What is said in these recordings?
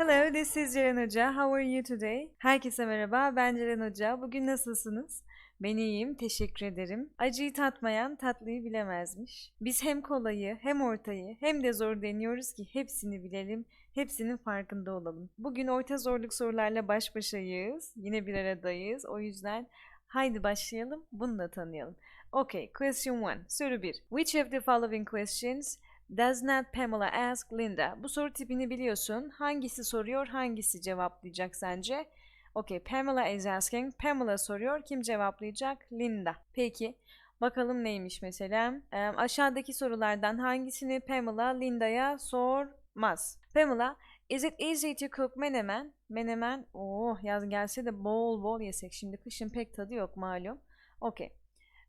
Hello, this is Ceren Hoca. How are you today? Herkese merhaba, ben Ceren Hoca. Bugün nasılsınız? Ben iyiyim, teşekkür ederim. Acıyı tatmayan tatlıyı bilemezmiş. Biz hem kolayı, hem ortayı, hem de zor deniyoruz ki hepsini bilelim, hepsinin farkında olalım. Bugün orta zorluk sorularla baş başayız. Yine bir aradayız. O yüzden haydi başlayalım, bunu da tanıyalım. Okay, question one. Soru 1. Which of the following questions Does not Pamela ask Linda? Bu soru tipini biliyorsun. Hangisi soruyor, hangisi cevaplayacak sence? Okay, Pamela is asking. Pamela soruyor. Kim cevaplayacak? Linda. Peki, bakalım neymiş mesela? Ee, aşağıdaki sorulardan hangisini Pamela Linda'ya sormaz? Pamela, is it easy to cook menemen? Menemen, oh yaz gelse de bol bol yesek. Şimdi kışın pek tadı yok malum. Okay.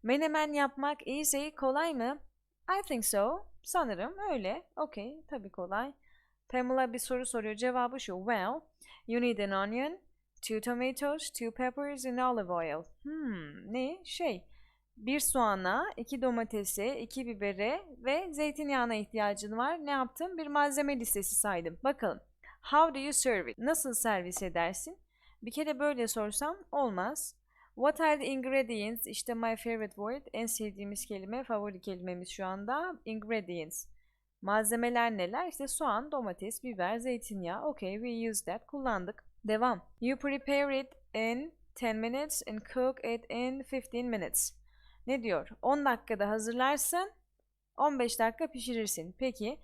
Menemen yapmak easy, kolay mı? I think so. Sanırım öyle. Okay, tabii kolay. Pamela bir soru soruyor. Cevabı şu. Well, you need an onion, two tomatoes, two peppers and olive oil. Hmm, ne? Şey, bir soğana, iki domatese, iki bibere ve zeytinyağına ihtiyacın var. Ne yaptım? Bir malzeme listesi saydım. Bakalım. How do you serve it? Nasıl servis edersin? Bir kere böyle sorsam olmaz. What are the ingredients? İşte my favorite word. En sevdiğimiz kelime, favori kelimemiz şu anda. Ingredients. Malzemeler neler? İşte soğan, domates, biber, zeytinyağı. Okay, we use that. Kullandık. Devam. You prepare it in 10 minutes and cook it in 15 minutes. Ne diyor? 10 dakikada hazırlarsın, 15 dakika pişirirsin. Peki,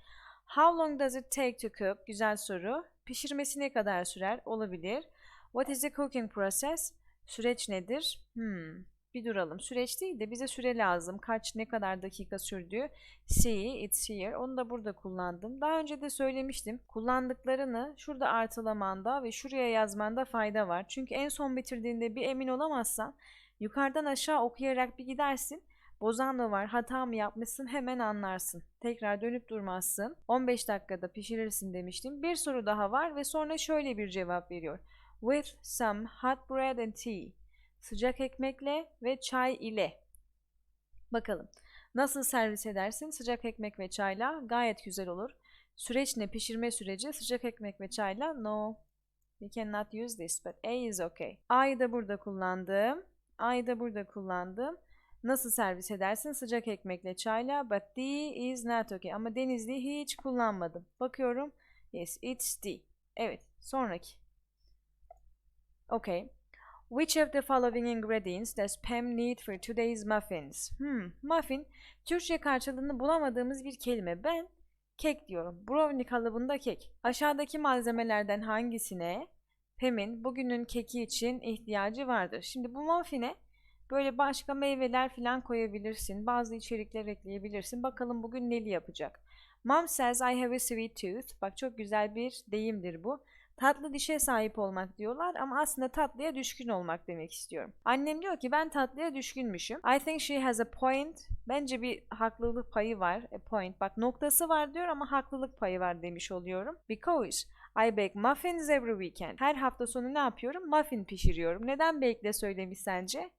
how long does it take to cook? Güzel soru. Pişirmesi ne kadar sürer? Olabilir. What is the cooking process? Süreç nedir? Hmm, bir duralım. Süreç değil de bize süre lazım. Kaç, ne kadar dakika sürdüğü. See, it's here. Onu da burada kullandım. Daha önce de söylemiştim. Kullandıklarını şurada artılamanda ve şuraya yazmanda fayda var. Çünkü en son bitirdiğinde bir emin olamazsan yukarıdan aşağı okuyarak bir gidersin. Bozan mı var, hata mı yapmışsın hemen anlarsın. Tekrar dönüp durmazsın. 15 dakikada pişirirsin demiştim. Bir soru daha var ve sonra şöyle bir cevap veriyor with some hot bread and tea. Sıcak ekmekle ve çay ile. Bakalım. Nasıl servis edersin? Sıcak ekmek ve çayla gayet güzel olur. Süreç ne? Pişirme süreci sıcak ekmek ve çayla no. We cannot use this but A is okay. A'yı da burada kullandım. A'yı da burada kullandım. Nasıl servis edersin? Sıcak ekmekle çayla but D is not okay. Ama denizli hiç kullanmadım. Bakıyorum. Yes, it's D. Evet, sonraki. Okay. Which of the following ingredients does Pam need for today's muffins? Hmm, muffin, Türkçe karşılığını bulamadığımız bir kelime. Ben kek diyorum. Brownie kalıbında kek. Aşağıdaki malzemelerden hangisine Pam'in bugünün keki için ihtiyacı vardır? Şimdi bu muffine böyle başka meyveler falan koyabilirsin. Bazı içerikler ekleyebilirsin. Bakalım bugün neli yapacak. Mom says I have a sweet tooth. Bak çok güzel bir deyimdir bu. Tatlı dişe sahip olmak diyorlar ama aslında tatlıya düşkün olmak demek istiyorum. Annem diyor ki ben tatlıya düşkünmüşüm. I think she has a point. Bence bir haklılık payı var. A point. Bak noktası var diyor ama haklılık payı var demiş oluyorum. Because I bake muffins every weekend. Her hafta sonu ne yapıyorum? Muffin pişiriyorum. Neden bake'le söylemiş sence?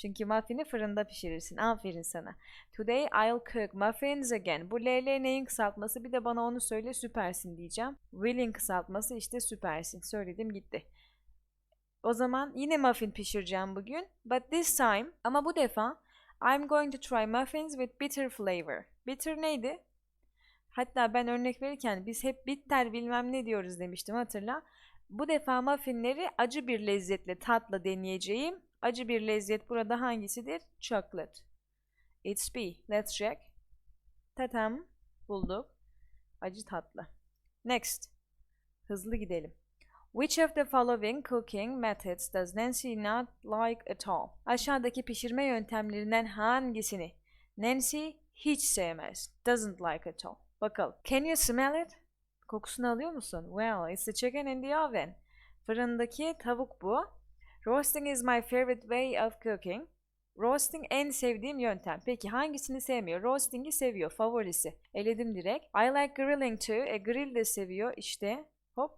Çünkü muffini fırında pişirirsin. Aferin sana. Today I'll cook muffins again. Bu LL neyin kısaltması? Bir de bana onu söyle süpersin diyeceğim. Will'in kısaltması işte süpersin. Söyledim gitti. O zaman yine muffin pişireceğim bugün. But this time ama bu defa I'm going to try muffins with bitter flavor. Bitter neydi? Hatta ben örnek verirken biz hep bitter bilmem ne diyoruz demiştim hatırla. Bu defa muffinleri acı bir lezzetle tatla deneyeceğim. Acı bir lezzet burada hangisidir? Chocolate. It's B. Let's check. Tatam. Bulduk. Acı tatlı. Next. Hızlı gidelim. Which of the following cooking methods does Nancy not like at all? Aşağıdaki pişirme yöntemlerinden hangisini Nancy hiç sevmez? Doesn't like at all. Bakalım. Can you smell it? Kokusunu alıyor musun? Well, it's the chicken in the oven. Fırındaki tavuk bu. Roasting is my favorite way of cooking. Roasting en sevdiğim yöntem. Peki hangisini sevmiyor? Roasting'i seviyor. Favorisi. Eledim direkt. I like grilling too. E grill de seviyor. İşte. Hop.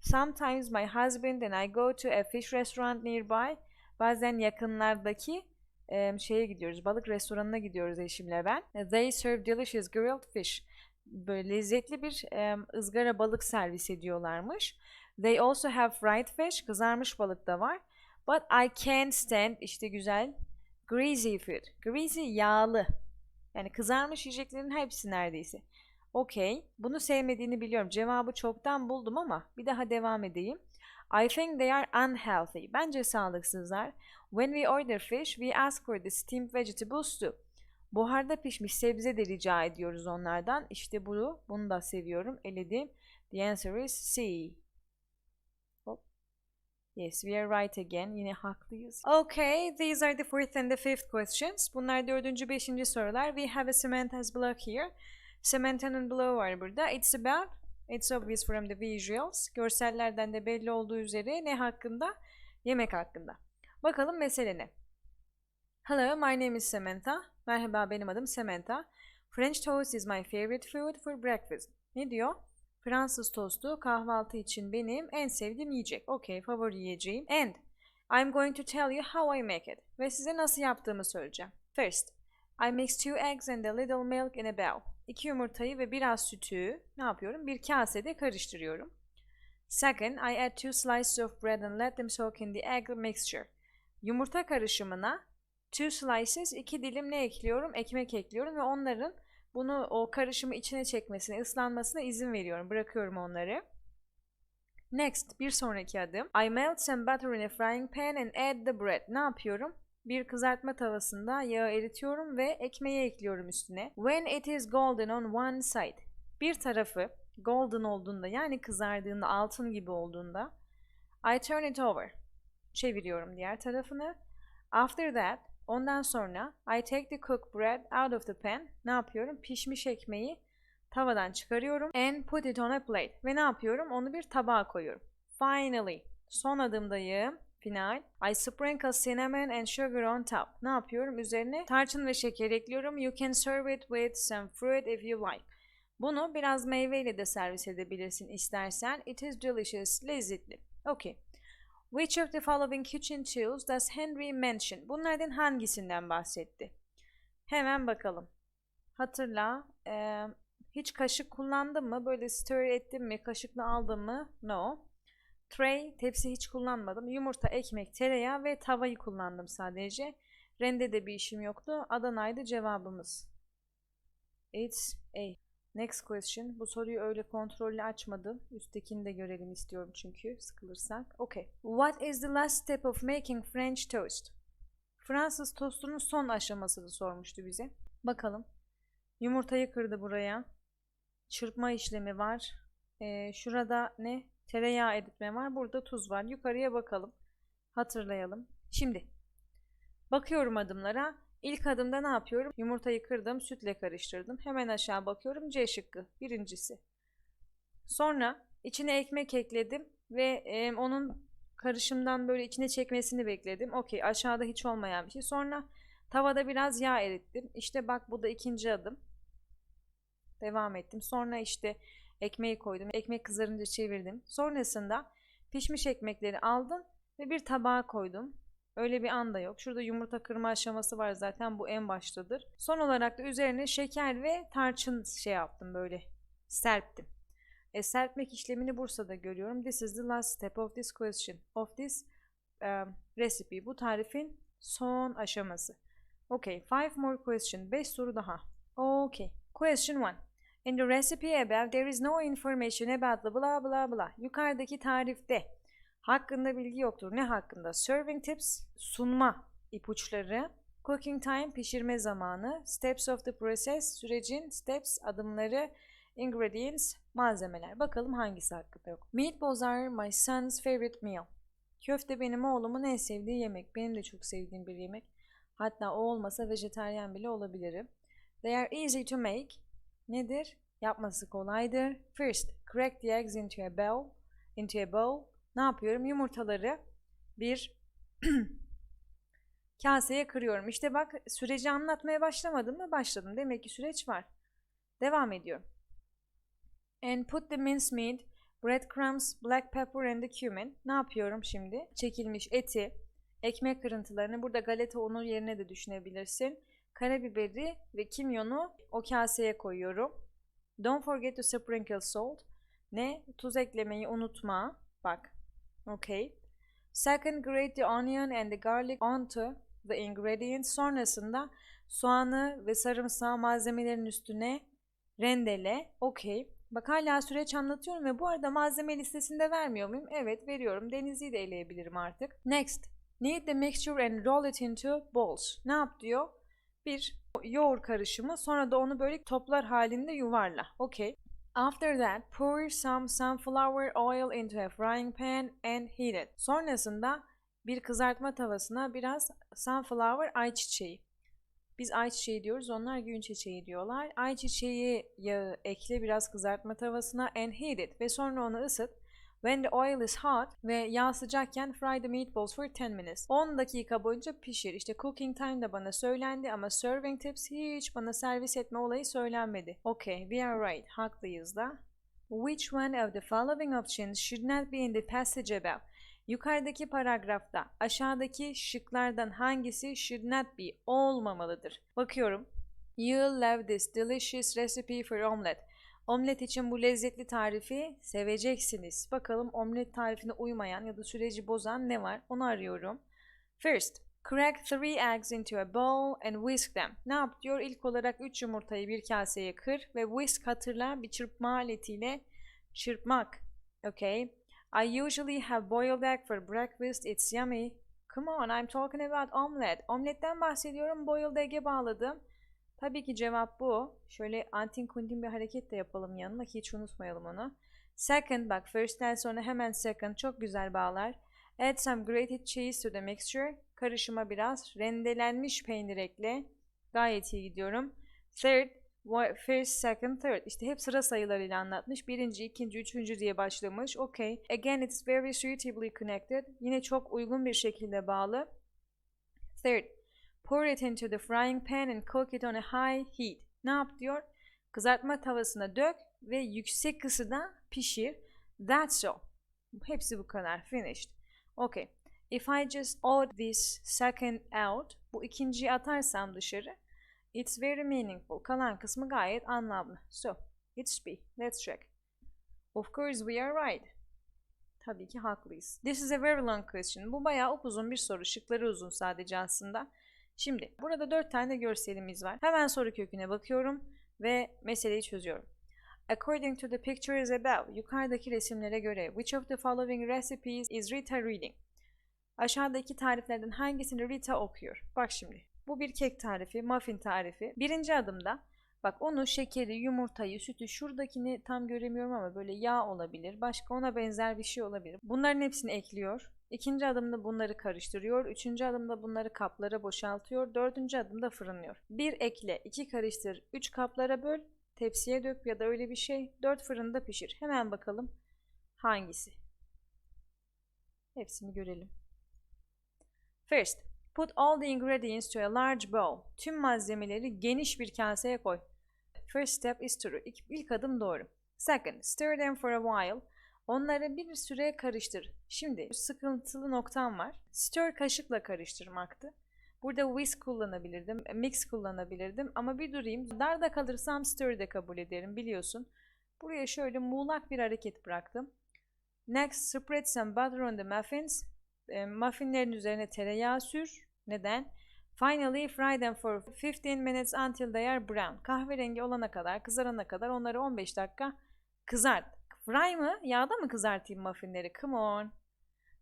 Sometimes my husband and I go to a fish restaurant nearby. Bazen yakınlardaki e, şeye gidiyoruz. Balık restoranına gidiyoruz eşimle ben. They serve delicious grilled fish. Böyle lezzetli bir e, ızgara balık servis ediyorlarmış. They also have fried fish, kızarmış balık da var. But I can't stand, işte güzel, greasy food. Greasy yağlı. Yani kızarmış yiyeceklerin hepsi neredeyse. Okey. Bunu sevmediğini biliyorum. Cevabı çoktan buldum ama bir daha devam edeyim. I think they are unhealthy. Bence sağlıksızlar. When we order fish, we ask for the steamed vegetables too. Buharda pişmiş sebze de rica ediyoruz onlardan. İşte bunu, bunu da seviyorum. Eledim. The answer is C. Hop. Yes, we are right again. Yine haklıyız. Okay, these are the fourth and the fifth questions. Bunlar dördüncü, beşinci sorular. We have a Samantha's blog here. Samantha'nın blogu var burada. It's about, it's obvious from the visuals. Görsellerden de belli olduğu üzere ne hakkında? Yemek hakkında. Bakalım mesele ne? Hello, my name is Samantha. Merhaba, benim adım Samantha. French toast is my favorite food for breakfast. Ne diyor? Fransız tostu kahvaltı için benim en sevdiğim yiyecek. Okay, favori yiyeceğim. And I'm going to tell you how I make it. Ve size nasıl yaptığımı söyleyeceğim. First, I mix two eggs and a little milk in a bowl. İki yumurtayı ve biraz sütü ne yapıyorum? Bir kasede karıştırıyorum. Second, I add two slices of bread and let them soak in the egg mixture. Yumurta karışımına two slices, iki dilim ne ekliyorum? Ekmek ekliyorum ve onların bunu o karışımı içine çekmesine, ıslanmasına izin veriyorum. Bırakıyorum onları. Next, bir sonraki adım. I melt some butter in a frying pan and add the bread. Ne yapıyorum? Bir kızartma tavasında yağı eritiyorum ve ekmeği ekliyorum üstüne. When it is golden on one side. Bir tarafı golden olduğunda yani kızardığında, altın gibi olduğunda I turn it over. Çeviriyorum diğer tarafını. After that, ondan sonra I take the cooked bread out of the pan. Ne yapıyorum? Pişmiş ekmeği tavadan çıkarıyorum and put it on a plate. Ve ne yapıyorum? Onu bir tabağa koyuyorum. Finally, son adımdayım. Final. I sprinkle cinnamon and sugar on top. Ne yapıyorum? Üzerine tarçın ve şeker ekliyorum. You can serve it with some fruit if you like. Bunu biraz meyveyle de servis edebilirsin istersen. It is delicious. Lezzetli. Okay. Which of the following kitchen tools does Henry mention? Bunlardan hangisinden bahsetti? Hemen bakalım. Hatırla. Ee, hiç kaşık kullandın mı? Böyle stir ettin mi? Kaşıkla aldın mı? No. Tray, tepsi hiç kullanmadım. Yumurta, ekmek, tereyağı ve tavayı kullandım sadece. Rendede bir işim yoktu. Adana'ydı cevabımız. It's A. Next question. Bu soruyu öyle kontrollü açmadım. Üsttekini de görelim istiyorum çünkü sıkılırsak. Okay. What is the last step of making French toast? Fransız tostunun son aşamasını sormuştu bize. Bakalım. Yumurtayı kırdı buraya. Çırpma işlemi var. Ee, şurada ne? Tereyağı eritme var. Burada tuz var. Yukarıya bakalım. Hatırlayalım. Şimdi bakıyorum adımlara. İlk adımda ne yapıyorum? Yumurtayı kırdım, sütle karıştırdım. Hemen aşağı bakıyorum. C şıkkı. Birincisi. Sonra içine ekmek ekledim ve e, onun karışımdan böyle içine çekmesini bekledim. Okey aşağıda hiç olmayan bir şey. Sonra tavada biraz yağ erittim. İşte bak bu da ikinci adım. Devam ettim. Sonra işte ekmeği koydum. Ekmek kızarınca çevirdim. Sonrasında pişmiş ekmekleri aldım ve bir tabağa koydum. Öyle bir anda yok. Şurada yumurta kırma aşaması var zaten bu en baştadır. Son olarak da üzerine şeker ve tarçın şey yaptım böyle serptim. E, serpmek işlemini Bursa'da görüyorum. This is the last step of this question. Of this um, recipe. Bu tarifin son aşaması. Okay, five more question. Beş soru daha. Okay. Question one. In the recipe above there is no information about the blah blah blah. Yukarıdaki tarifte hakkında bilgi yoktur. Ne hakkında? Serving tips, sunma ipuçları. Cooking time, pişirme zamanı. Steps of the process, sürecin steps, adımları. Ingredients, malzemeler. Bakalım hangisi hakkında yok. Meatballs are my son's favorite meal. Köfte benim oğlumun en sevdiği yemek. Benim de çok sevdiğim bir yemek. Hatta o olmasa vejetaryen bile olabilirim. They are easy to make. Nedir? Yapması kolaydır. First, crack the eggs into a bowl. Into a bowl. Ne yapıyorum? Yumurtaları bir kaseye kırıyorum. İşte bak süreci anlatmaya başlamadım mı? Başladım. Demek ki süreç var. Devam ediyorum. And put the mincemeat, breadcrumbs, black pepper and the cumin. Ne yapıyorum şimdi? Çekilmiş eti, ekmek kırıntılarını, burada galeta unu yerine de düşünebilirsin. Karabiberi ve kimyonu o kaseye koyuyorum. Don't forget to sprinkle salt. Ne? Tuz eklemeyi unutma. Bak. Okay. Second, grate the onion and the garlic onto the ingredients. Sonrasında soğanı ve sarımsağı malzemelerin üstüne rendele. Okay. Bak hala süreç anlatıyorum ve bu arada malzeme listesinde vermiyor muyum? Evet veriyorum. Denizli'yi de eleyebilirim artık. Next. Knead the mixture and roll it into balls. Ne yap diyor? Bir yoğur karışımı sonra da onu böyle toplar halinde yuvarla. Okay. After that, pour some sunflower oil into a frying pan and heat it. Sonrasında bir kızartma tavasına biraz sunflower ayçiçeği. Biz ayçiçeği diyoruz, onlar gün çiçeği diyorlar. Ayçiçeği yağı ekle biraz kızartma tavasına and heat it ve sonra onu ısıt. When the oil is hot ve yağ sıcakken fry the meatballs for 10 minutes. 10 dakika boyunca pişir. İşte cooking time de bana söylendi ama serving tips hiç bana servis etme olayı söylenmedi. Okay, we are right. Haklıyız da. Which one of the following options should not be in the passage above? Yukarıdaki paragrafta aşağıdaki şıklardan hangisi should not be olmamalıdır? Bakıyorum. You'll love this delicious recipe for omelette. Omlet için bu lezzetli tarifi seveceksiniz. Bakalım omlet tarifine uymayan ya da süreci bozan ne var? Onu arıyorum. First, crack three eggs into a bowl and whisk them. Ne yap diyor? İlk olarak 3 yumurtayı bir kaseye kır ve whisk hatırla bir çırpma aletiyle çırpmak. Okay. I usually have boiled egg for breakfast. It's yummy. Come on, I'm talking about omelet. Omletten bahsediyorum. Boiled egg'e bağladım. Tabii ki cevap bu. Şöyle antin kuntin bir hareket de yapalım yanına hiç unutmayalım onu. Second bak first'ten sonra hemen second çok güzel bağlar. Add some grated cheese to the mixture. Karışıma biraz rendelenmiş peynir ekle. Gayet iyi gidiyorum. Third, first, second, third. İşte hep sıra sayılarıyla anlatmış. Birinci, ikinci, üçüncü diye başlamış. Okay. Again, it's very suitably connected. Yine çok uygun bir şekilde bağlı. Third, Pour it into the frying pan and cook it on a high heat. Ne yap diyor? Kızartma tavasına dök ve yüksek ısıda pişir. That's all. Hepsi bu kadar. Finished. Okay. If I just add this second out, bu ikinciyi atarsam dışarı, it's very meaningful. Kalan kısmı gayet anlamlı. So, it's B. Let's check. Of course we are right. Tabii ki haklıyız. This is a very long question. Bu bayağı upuzun bir soru. Şıkları uzun sadece aslında. Şimdi burada dört tane görselimiz var. Hemen soru köküne bakıyorum ve meseleyi çözüyorum. According to the pictures above, yukarıdaki resimlere göre which of the following recipes is Rita reading? Aşağıdaki tariflerden hangisini Rita okuyor? Bak şimdi. Bu bir kek tarifi, muffin tarifi. Birinci adımda bak onu şekeri, yumurtayı, sütü şuradakini tam göremiyorum ama böyle yağ olabilir. Başka ona benzer bir şey olabilir. Bunların hepsini ekliyor. İkinci adımda bunları karıştırıyor. Üçüncü adımda bunları kaplara boşaltıyor. Dördüncü adımda fırınlıyor. Bir ekle, iki karıştır, üç kaplara böl, tepsiye dök ya da öyle bir şey. Dört fırında pişir. Hemen bakalım hangisi? Hepsini görelim. First, put all the ingredients to a large bowl. Tüm malzemeleri geniş bir kaseye koy. First step is true. İlk, adım doğru. Second, stir them for a while. Onları bir süre karıştır. Şimdi sıkıntılı noktam var. Stir kaşıkla karıştırmaktı. Burada whisk kullanabilirdim, mix kullanabilirdim ama bir durayım. Darda kalırsam stir de kabul ederim biliyorsun. Buraya şöyle muğlak bir hareket bıraktım. Next, spread some butter on the muffins. E, muffinlerin üzerine tereyağı sür. Neden? Finally, fry them for 15 minutes until they are brown. Kahverengi olana kadar, kızarana kadar onları 15 dakika kızart. Fry mı? Yağda mı kızartayım muffinleri? Come on.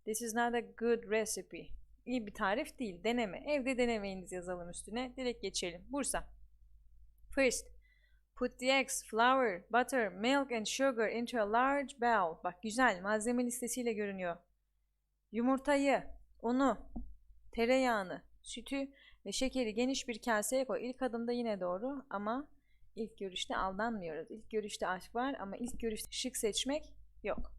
This is not a good recipe. İyi bir tarif değil. Deneme. Evde denemeyiniz yazalım üstüne. Direkt geçelim. Bursa. First, put the eggs, flour, butter, milk and sugar into a large bowl. Bak güzel. Malzeme listesiyle görünüyor. Yumurtayı, unu, tereyağını, sütü ve şekeri geniş bir kaseye koy. İlk adımda yine doğru ama İlk görüşte aldanmıyoruz. İlk görüşte aşk var ama ilk görüşte şık seçmek yok.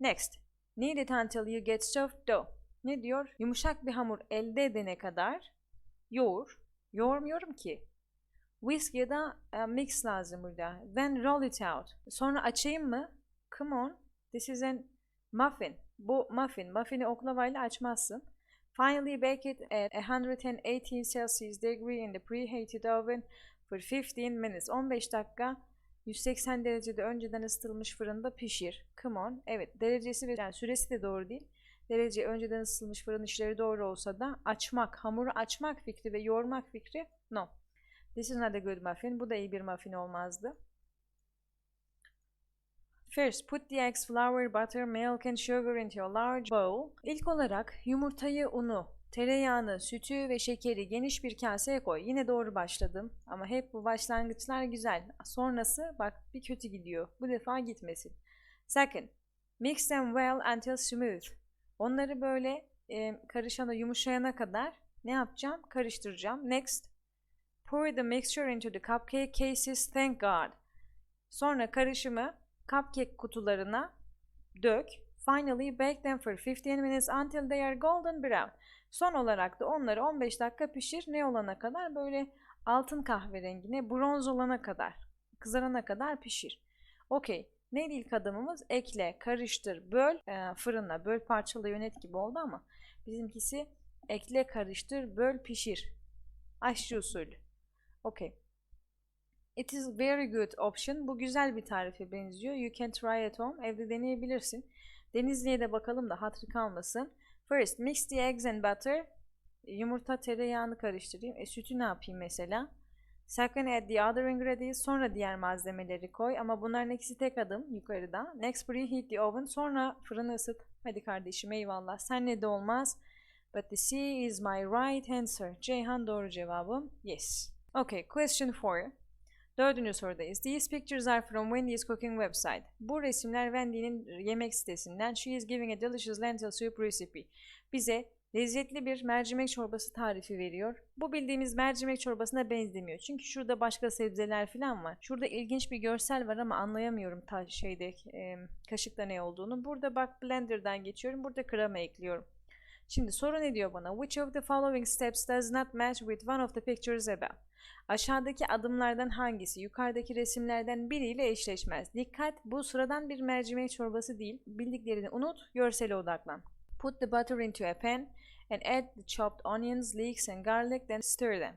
Next. Knead it until you get soft dough. Ne diyor? Yumuşak bir hamur elde edene kadar yoğur. Yoğurmuyorum ki. Whisk ya da uh, mix lazım burada. Then roll it out. Sonra açayım mı? Come on. This is a muffin. Bu muffin. Muffin'i oklavayla açmazsın. Finally bake it at 180 Celsius degree in the preheated oven for 15 minutes 15 dakika 180 derecede önceden ısıtılmış fırında pişir. Come on. Evet derecesi ve yani süresi de doğru değil. Derece önceden ısıtılmış fırın işleri doğru olsa da açmak, hamuru açmak fikri ve yoğurmak fikri no. This is not a good muffin. Bu da iyi bir muffin olmazdı. First, put the eggs, flour, butter, milk and sugar into a large bowl. İlk olarak yumurtayı, unu, tereyağını, sütü ve şekeri geniş bir kaseye koy. Yine doğru başladım ama hep bu başlangıçlar güzel. Sonrası bak bir kötü gidiyor. Bu defa gitmesin. Second, mix them well until smooth. Onları böyle e, karışana, yumuşayana kadar ne yapacağım? Karıştıracağım. Next, pour the mixture into the cupcake cases. Thank God. Sonra karışımı cupcake kutularına dök. Finally bake them for 15 minutes until they are golden brown. Son olarak da onları 15 dakika pişir. Ne olana kadar? Böyle altın kahverengine, bronz olana kadar, kızarana kadar pişir. Okey. Neydi ilk adımımız? Ekle, karıştır, böl, e, fırınla, böl parçala yönet gibi oldu ama bizimkisi ekle, karıştır, böl, pişir. Aşçı usulü. Okey. It is very good option. Bu güzel bir tarife benziyor. You can try at home. Evde deneyebilirsin. Denizli'ye de bakalım da hatırı kalmasın. First, mix the eggs and butter. Yumurta tereyağını karıştırayım. E, sütü ne yapayım mesela? Second, add the other ingredients. Sonra diğer malzemeleri koy. Ama bunların ikisi tek adım yukarıda. Next, preheat the oven. Sonra fırını ısıt. Hadi kardeşim eyvallah. Sen ne de olmaz. But the C is my right answer. Ceyhan doğru cevabım. Yes. Okay, question 4. Dördüncü sorudayız. These pictures are from Wendy's cooking website. Bu resimler Wendy'nin yemek sitesinden. She is giving a delicious lentil soup recipe. Bize lezzetli bir mercimek çorbası tarifi veriyor. Bu bildiğimiz mercimek çorbasına benzemiyor. Çünkü şurada başka sebzeler falan var. Şurada ilginç bir görsel var ama anlayamıyorum ta şeyde e, kaşıkta ne olduğunu. Burada bak blenderdan geçiyorum. Burada krema ekliyorum. Şimdi soru ne diyor bana? Which of the following steps does not match with one of the pictures above? Aşağıdaki adımlardan hangisi yukarıdaki resimlerden biriyle eşleşmez? Dikkat bu sıradan bir mercimek çorbası değil. Bildiklerini unut, görsele odaklan. Put the butter into a pan and add the chopped onions, leeks and garlic then stir them.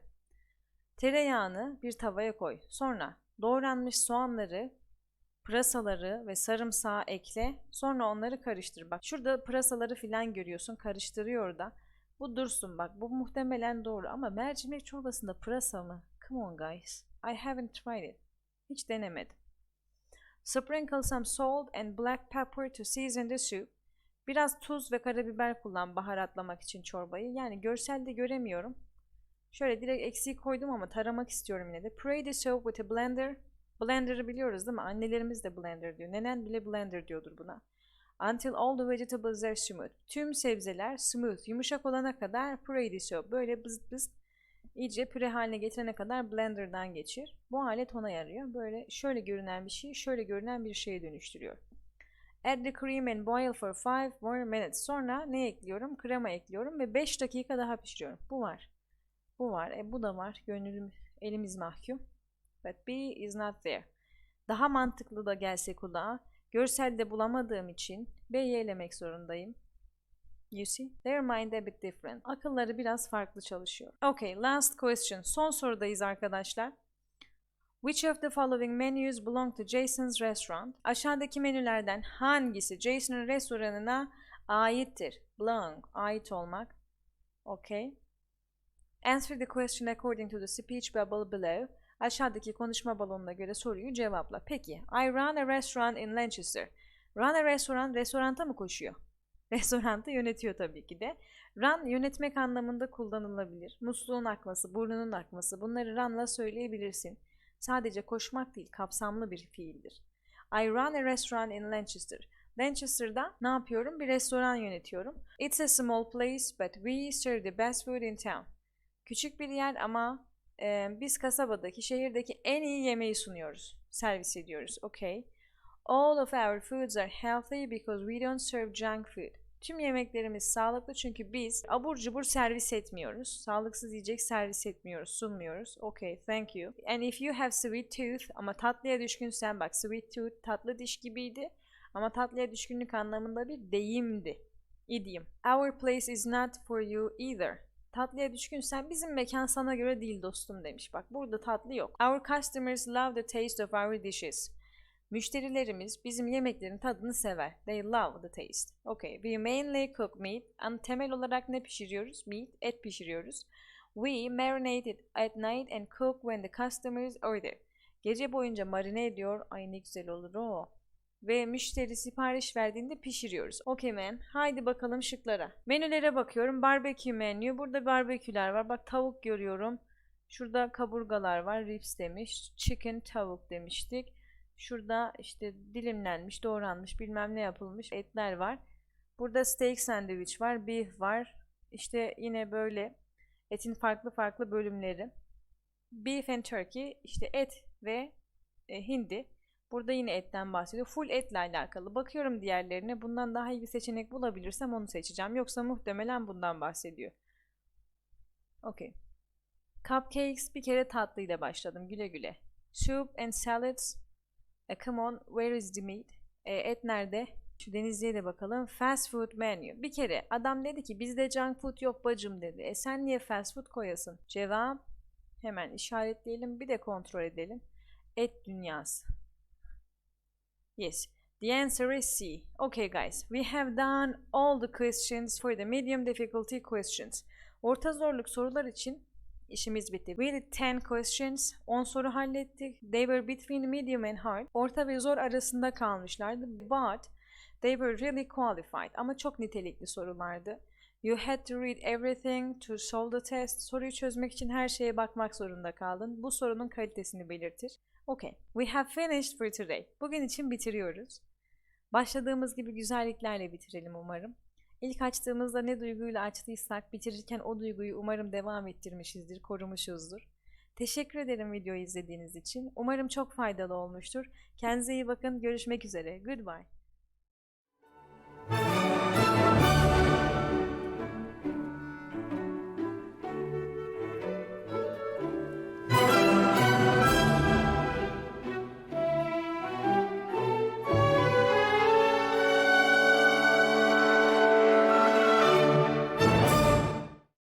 Tereyağını bir tavaya koy. Sonra doğranmış soğanları, pırasaları ve sarımsağı ekle. Sonra onları karıştır. Bak şurada pırasaları filan görüyorsun. Karıştırıyor da. Bu dursun bak. Bu muhtemelen doğru ama mercimek çorbasında pırasa mı? Come on guys. I haven't tried it. Hiç denemedim. Sprinkle some salt and black pepper to season the soup. Biraz tuz ve karabiber kullan baharatlamak için çorbayı. Yani görselde göremiyorum. Şöyle direkt eksiği koydum ama taramak istiyorum yine de. Pray the soup with a blender. Blender'ı biliyoruz değil mi? Annelerimiz de blender diyor. Nenen bile blender diyordur buna. Until all the vegetables are smooth. Tüm sebzeler smooth, yumuşak olana kadar soup. Böyle bızıt bızıt iyice püre haline getirene kadar blenderdan geçir. Bu alet ona yarıyor. Böyle şöyle görünen bir şeyi şöyle görünen bir şeye dönüştürüyor. Add the cream and boil for 5 more minutes. Sonra ne ekliyorum? Krema ekliyorum ve 5 dakika daha pişiriyorum. Bu var. Bu var. E, bu da var. Gönlüm, elimiz mahkum. But B is not there. Daha mantıklı da gelse kulağa. Görselde bulamadığım için B'yi elemek zorundayım. You see? Their mind a bit different. Akılları biraz farklı çalışıyor. Okay, last question. Son sorudayız arkadaşlar. Which of the following menus belong to Jason's restaurant? Aşağıdaki menülerden hangisi Jason'ın restoranına aittir? Belong, ait olmak. Okay. Answer the question according to the speech bubble below. Aşağıdaki konuşma balonuna göre soruyu cevapla. Peki, I run a restaurant in Lancaster. Run a restaurant, restoranta mı koşuyor? Restorantı yönetiyor tabii ki de. Run yönetmek anlamında kullanılabilir. Musluğun akması, burnunun akması bunları run'la söyleyebilirsin. Sadece koşmak değil, kapsamlı bir fiildir. I run a restaurant in Lancaster. Lancaster'da ne yapıyorum? Bir restoran yönetiyorum. It's a small place but we serve the best food in town. Küçük bir yer ama e, biz kasabadaki, şehirdeki en iyi yemeği sunuyoruz. Servis ediyoruz. Okay. All of our foods are healthy because we don't serve junk food. Tüm yemeklerimiz sağlıklı çünkü biz abur cubur servis etmiyoruz. Sağlıksız yiyecek servis etmiyoruz, sunmuyoruz. Okay, thank you. And if you have sweet tooth ama tatlıya düşkünsen bak sweet tooth tatlı diş gibiydi ama tatlıya düşkünlük anlamında bir deyimdi. Idiom. Our place is not for you either. Tatlıya düşkünsen bizim mekan sana göre değil dostum demiş. Bak burada tatlı yok. Our customers love the taste of our dishes. Müşterilerimiz bizim yemeklerin tadını sever. They love the taste. Okay. We mainly cook meat. Ama temel olarak ne pişiriyoruz? Meat, et pişiriyoruz. We marinate it at night and cook when the customers order. Gece boyunca marine ediyor. Ay ne güzel olur o. Ve müşteri sipariş verdiğinde pişiriyoruz. Okay man. Haydi bakalım şıklara. Menülere bakıyorum. Barbekü menü. Burada barbeküler var. Bak tavuk görüyorum. Şurada kaburgalar var. Ribs demiş. Chicken tavuk demiştik. Şurada işte dilimlenmiş, doğranmış, bilmem ne yapılmış etler var. Burada steak sandviç var, beef var. İşte yine böyle etin farklı farklı bölümleri. Beef and turkey işte et ve e, hindi. Burada yine etten bahsediyor. Full etle alakalı. Bakıyorum diğerlerine. Bundan daha iyi bir seçenek bulabilirsem onu seçeceğim. Yoksa muhtemelen bundan bahsediyor. Okey. Cupcakes bir kere tatlıyla başladım. Güle güle. Soup and salads. E, come on, where is the meat? E, et nerede? Şu Denizli'ye de bakalım. Fast food menu. Bir kere adam dedi ki bizde junk food yok bacım dedi. E sen niye fast food koyasın? Cevap hemen işaretleyelim. Bir de kontrol edelim. Et dünyası. Yes. The answer is C. Okay guys, we have done all the questions for the medium difficulty questions. Orta zorluk sorular için işimiz bitti. We did 10 questions. 10 soru hallettik. They were between medium and hard. Orta ve zor arasında kalmışlardı. But they were really qualified. Ama çok nitelikli sorulardı. You had to read everything to solve the test. Soruyu çözmek için her şeye bakmak zorunda kaldın. Bu sorunun kalitesini belirtir. Okay. We have finished for today. Bugün için bitiriyoruz. Başladığımız gibi güzelliklerle bitirelim umarım. İlk açtığımızda ne duyguyla açtıysak bitirirken o duyguyu umarım devam ettirmişizdir, korumuşuzdur. Teşekkür ederim videoyu izlediğiniz için. Umarım çok faydalı olmuştur. Kendinize iyi bakın. Görüşmek üzere. Goodbye.